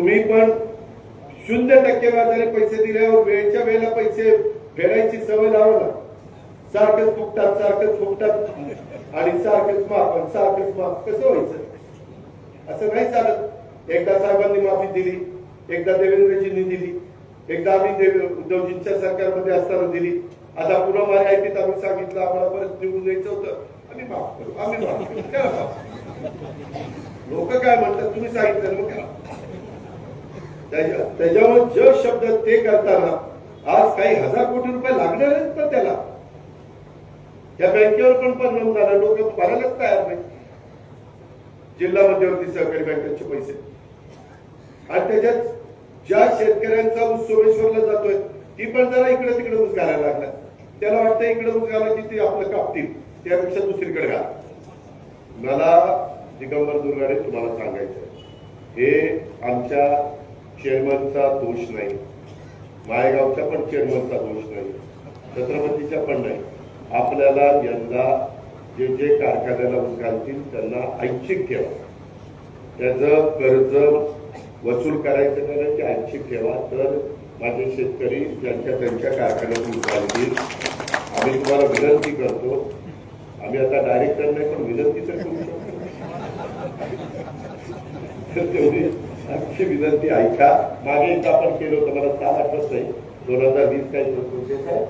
तुम्ही पण शून्य टक्के व्याजाने पैसे दिल्यावर वेळच्या वेळेला पैसे फेडायची सवय लावा ना. सारखंच फुकतात सारखंच फुकतात आणि सारखंच माफ आणि सारखंच माफ. कसं व्हायचं? असं नाही चालत. एकदा साहेबांनी माफी दिली एकदा देवेंद्रजींनी दिली एकदा आम्ही उद्धवजींच्या सरकारमध्ये असताना दिली. आता पुन्हा माझ्या ऐकीत आम्ही सांगितलं आम्हाला परत निवडून द्यायचं होतं. आम्ही माफ करू आम्ही माफ करू. करा लोक काय म्हणतात? तुम्ही सांगितलं मग त्याच्यावर ज शब्द ते करताना आज काही हजार कोटी रुपये लागणार आहेत पण त्याला? त्या बँकेवर पण परिणाम झाला. लोक भरायलाच तयार नाही जिल्हा मध्यवर्ती सहकारी बँकेचे पैसे. आणि त्याच्यात ज्या शेतकऱ्यांचा ऊस सोमेश्वरला जातोय ती पण जरा इकडे तिकडे ऊस घालायला लागला त्याला वाटतं इकडे ऊस घाला की ते आपलं कापतील. त्यापेक्षा दुसरीकडे घाला. मला दिगंबर दुर्गाडे तुम्हाला सांगायचं हे आमच्या चेअरमनचा दोष नाही. मायगावचा पण चेअरमनचा दोष नाही. छत्रपतीचा पण नाही. आपल्याला यंदा जे जे कारखान्याला ऊस घालतील त्यांना ऐच्छिक ठेवा. त्याचं कर्ज वसूल करायचं नाही ते ऐच्छिक ठेवा. तर माझे शेतकरी ज्यांच्या त्यांच्या कारखान्यातून ऊस घालतील. आम्ही तुम्हाला विनंती करतो. आम्ही आता डायरेक्टर नाही पण विनंती तर करू शकतो. तेवढी अक्षय विनंती ऐका. मागे एकदा आपण केलं होतं मला सहा आठवत नाही दोन हजार वीस काही काय